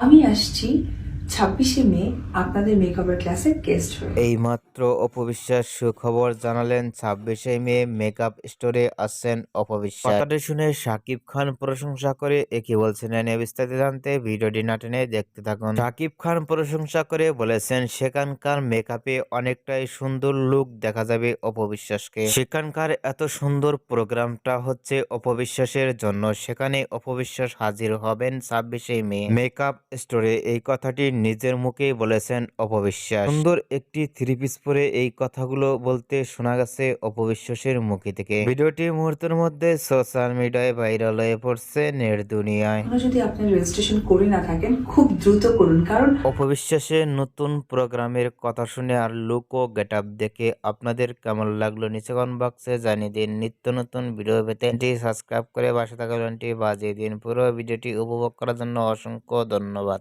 আমি আসছি। ছাব্বিশে মে আপনাদের মেকআপের ক্লাসে গেস্ট হয়ে। এইমাত্র অপবিশ্বাস সুখবর জানালেন, ছাব্বিশে মে মেকআপ স্টোরে আসছেন অপবিশ্বাস। শুনে শাকিব খান প্রশংসা করে একই বলছেন, এ বিস্তারিত জানতে ভিডিওটি না দেখতে থাকুন। শাকিব খান প্রশংসা করে বলেছেন, সেখানকার মেকআপে অনেকটাই সুন্দর লুক দেখা যাবে অপবিশ্বাসকে। সেখানকার এত সুন্দর প্রোগ্রামটা হচ্ছে অপবিশ্বাসের জন্য। সেখানে অপবিশ্বাস হাজির হবেন ছাব্বিশে মে। মেকআপ স্টোরে এই কথাটি নিজের মুখেই বলেছেন অপবিশ্বাস। সুন্দর একটি থ্রি পিস পরে এই কথাগুলো বলতে শোনা গেছে অপবিশ্বাসের মুখে থেকে। ভিডিওটি মুহূর্তের মধ্যে সোশ্যাল মিডিয়ায় ভাইরাল হয়ে পড়ছে নেট দুনিয়ায়। যদি আপনি রেজিস্ট্রেশন করে না থাকেন খুব দ্রুত করুন কারণ অপবিশ্বাসের নতুন প্রোগ্রামের কথা শুনে আর লুক ও গেট আপ দেখে আপনাদের কেমন লাগল নিচে কমেন্ট বক্সে জানিয়ে দিন। নিত্য নতুন ভিডিও পেতে সাবস্ক্রাইব করে পাশে থাকা বাজিয়ে দিন। পুরো ভিডিওটি উপভোগ করার জন্য অসংখ্য ধন্যবাদ।